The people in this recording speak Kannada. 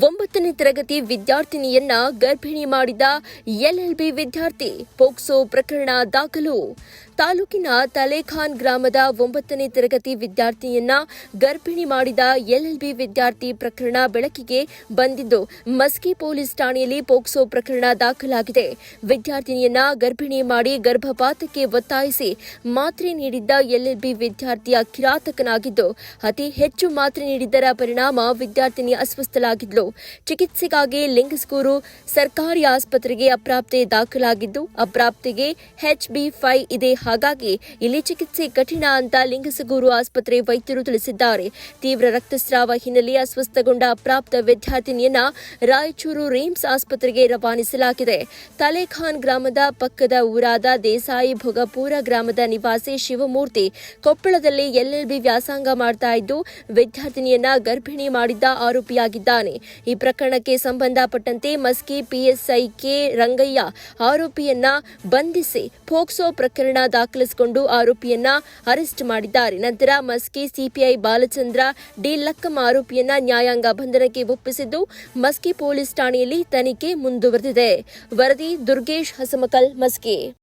ಒಂಬತ್ತನೇ ತರಗತಿ ವಿದ್ಯಾರ್ಥಿನಿಯನ್ನ ಗರ್ಭಿಣಿ ಮಾಡಿದ ಎಲ್ಎಲ್ಬಿ ವಿದ್ಯಾರ್ಥಿ ಪೋಕ್ಸೋ ಪ್ರಕರಣ ದಾಖಲು. ತಾಲೂಕಿನ ತಲೇಖಾನ್ ಗ್ರಾಮದ ಒಂಬತ್ತನೇ ತರಗತಿ ವಿದ್ಯಾರ್ಥಿನಿಯನ್ನ ಗರ್ಭಿಣಿ ಮಾಡಿದ ಎಲ್ಎಲ್ಬಿ ವಿದ್ಯಾರ್ಥಿ ಪ್ರಕರಣ ಬೆಳಕಿಗೆ ಬಂದಿದ್ದು, ಮಸ್ಕಿ ಪೊಲೀಸ್ ಠಾಣೆಯಲ್ಲಿ ಪೋಕ್ಸೋ ಪ್ರಕರಣ ದಾಖಲಾಗಿದೆ. ವಿದ್ಯಾರ್ಥಿನಿಯನ್ನ ಗರ್ಭಿಣಿ ಮಾಡಿ ಗರ್ಭಪಾತಕ್ಕೆ ಒತ್ತಾಯಿಸಿ ಮಾತ್ರೆ ನೀಡಿದ್ದ ಎಲ್ಎಲ್ಬಿ ವಿದ್ಯಾರ್ಥಿಯ ಕಿರಾತಕನಾಗಿದ್ದು, ಅತಿ ಹೆಚ್ಚು ಮಾತ್ರೆ ನೀಡಿದ್ದರ ಪರಿಣಾಮ ವಿದ್ಯಾರ್ಥಿನಿ ಅಸ್ವಸ್ಥಳಾಗಿದ್ಲು. ಚಿಕಿತ್ಸೆಗಾಗಿ ಲಿಂಗಸ್ಗೂರು ಸರ್ಕಾರಿ ಆಸ್ಪತ್ರೆಗೆ ಅಪ್ರಾಪ್ತಿ ದಾಖಲಾಗಿದ್ದು, ಅಪ್ರಾಪ್ತಿಗೆ ಎಚ್ ಬಿ ಇದೆ. ಹಾಗಾಗಿ ಇಲ್ಲಿ ಚಿಕಿತ್ಸೆ ಕಠಿಣ ಅಂತ ಲಿಂಗಸಗೂರು ಆಸ್ಪತ್ರೆ ವೈದ್ಯರು ತಿಳಿಸಿದ್ದಾರೆ. ತೀವ್ರ ರಕ್ತಸ್ರಾವ ಹಿನ್ನೆಲೆ ಅಸ್ವಸ್ಥಗೊಂಡ ಅಪ್ರಾಪ್ತ ವಿದ್ಯಾರ್ಥಿನಿಯನ್ನ ರಾಯಚೂರು ರೇಮ್ಸ್ ಆಸ್ಪತ್ರೆಗೆ ರವಾನಿಸಲಾಗಿದೆ. ತಲೆಖಾನ್ ಗ್ರಾಮದ ಪಕ್ಕದ ಊರಾದ ದೇಸಾಯಿ ಭೋಗಪುರ ಗ್ರಾಮದ ನಿವಾಸಿ ಶಿವಮೂರ್ತಿ ಕೊಪ್ಪಳದಲ್ಲಿ ಎಲ್ಎಲ್ಬಿ ವ್ಯಾಸಂಗ ಮಾಡ್ತಾ ಇದ್ದು, ವಿದ್ಯಾರ್ಥಿನಿಯನ್ನ ಗರ್ಭಿಣಿ ಮಾಡಿದ್ದ ಆರೋಪಿಯಾಗಿದ್ದಾನೆ. ಈ ಪ್ರಕರಣಕ್ಕೆ ಸಂಬಂಧಪಟ್ಟಂತೆ ಮಸ್ಕಿ ಪಿಎಸ್ಐ ಕೆ ರಂಗಯ್ಯ ಆರೋಪಿಯನ್ನ ಬಂಧಿಸಿ ಪೋಕ್ಸೋ ಪ್ರಕರಣ ದಾಖಲಿಸಿಕೊಂಡು ಆರೋಪಿಯನ್ನ ಅರೆಸ್ಟ್ ಮಾಡಿದ್ದಾರೆ. ನಂತರ ಮಸ್ಕಿ ಸಿಪಿಐ ಬಾಲಚಂದ್ರ ಡಿ ಲಕ್ಕಮ್ಮ ಆರೋಪಿಯನ್ನ ನ್ಯಾಯಾಂಗ ಬಂಧನಕ್ಕೆ ಒಪ್ಪಿಸಿದ್ದು ಮಸ್ಕಿ ಪೊಲೀಸ್ ಠಾಣೆಯಲ್ಲಿ ತನಿಖೆ ಮುಂದುವರೆದಿದೆ. ವರದಿ ದುರ್ಗೇಶ್ ಹಸಮಕಲ್, ಮಸ್ಕಿ.